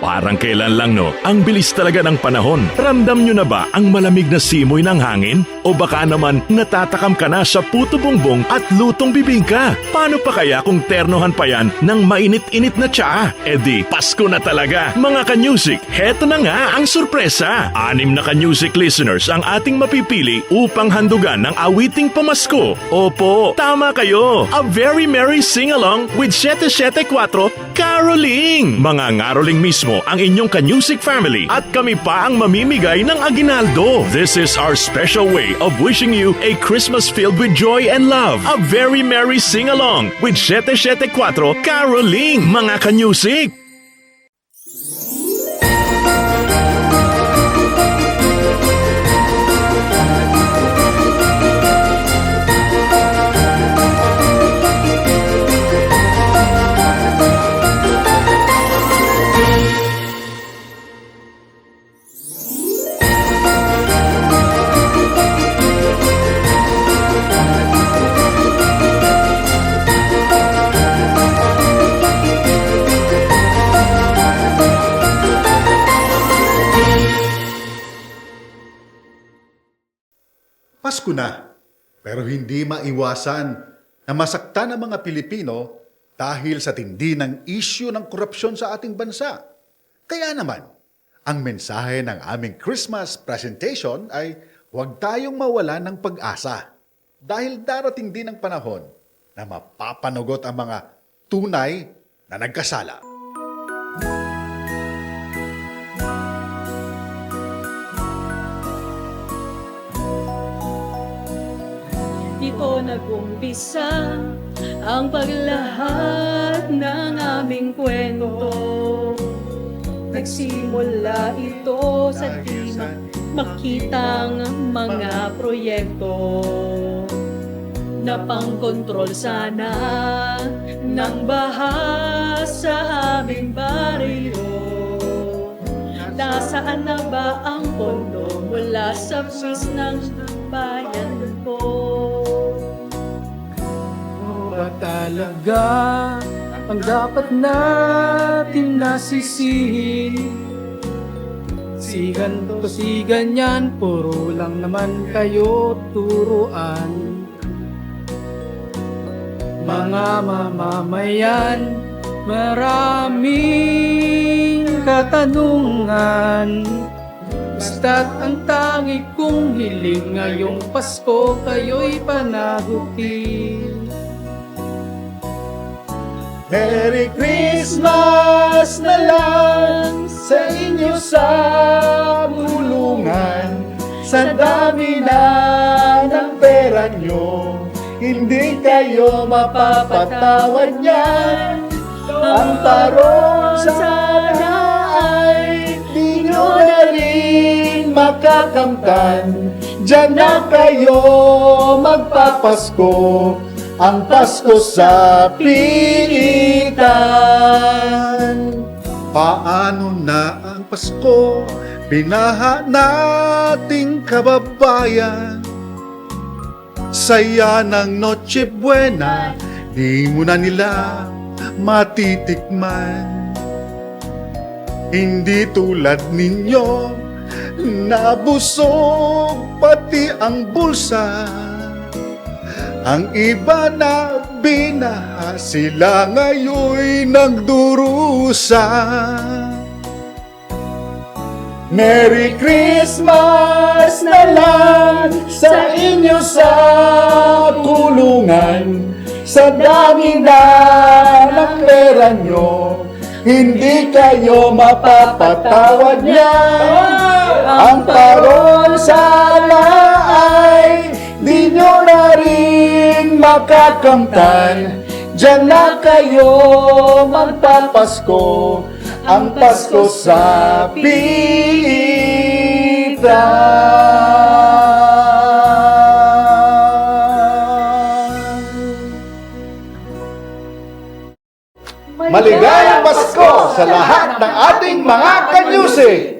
Parang kailan lang no, ang bilis talaga ng panahon. Ramdam nyo na ba ang malamig na simoy ng hangin? O baka naman natatakam ka na sa puto bongbong at lutong bibingka? Paano pa kaya kung ternohan pa yan ng mainit-init na tsaa? E di, Pasko na talaga. Mga ka-music, heto na nga ang sorpresa. Anim na ka-music listeners ang ating mapipili upang handugan ng awiting pamasko. Opo, tama kayo. A very merry sing-along with 774 Caroling. Mga ngaroling mismo ang inyong ka-music family at kami pa ang mamimigay ng aginaldo. This is our special way of wishing you a Christmas filled with joy and love. A very merry sing-along with 774 Caroling. Mga ka-music. Pasko na, pero hindi maiwasan na masaktan ang mga Pilipino dahil sa tindi ng isyu ng korupsyon sa ating bansa. Kaya naman, ang mensahe ng aming Christmas presentation ay huwag tayong mawala ng pag-asa dahil darating din ang panahon na mapapanagot ang mga tunay na nagkasala. Dito nag-umpisa ang paglahad ng aming kwento. Nagsimula ito sa di ma- makitang mga proyekto na pangkontrol sana ng baha sa aming baryo. Nasaan na ba ang pondo mula sa pis ng bayan ko? Ba talaga ang dapat natin nasisihin? Sigan to sigan yan, puro lang naman kayo turuan. Mga mamamayan, maraming katanungan. Basta't ang tangi kong hiling ngayong Pasko kayo'y panagutin. Merry Christmas na lang sa inyo sa bulungan Sa dami na ng pera nyo Hindi kayo mapapatawad niyan. Ang tarong sana ay di nyo na rin makakamtan. Diyan na kayo magpapasko ang Pasko sa pilitan. Paano na ang Pasko? Binaha nating kababayan. Saya ng Noche Buena, di mo nila matitikman. Hindi tulad ninyo, nabusog pati ang bulsa. Ang iba na binaha sila ngayoy nagdurusa. Merry Christmas na lang sa inyo sa kulungan. Sa dami na ng pera nyo, hindi kayo mapapatawad niyan. Ang taron sana makakamtan. Diyan na kayo magpapasko, ang Pasko sa pitan. Maligayang Pasko sa lahat ng ating mga kanyusik!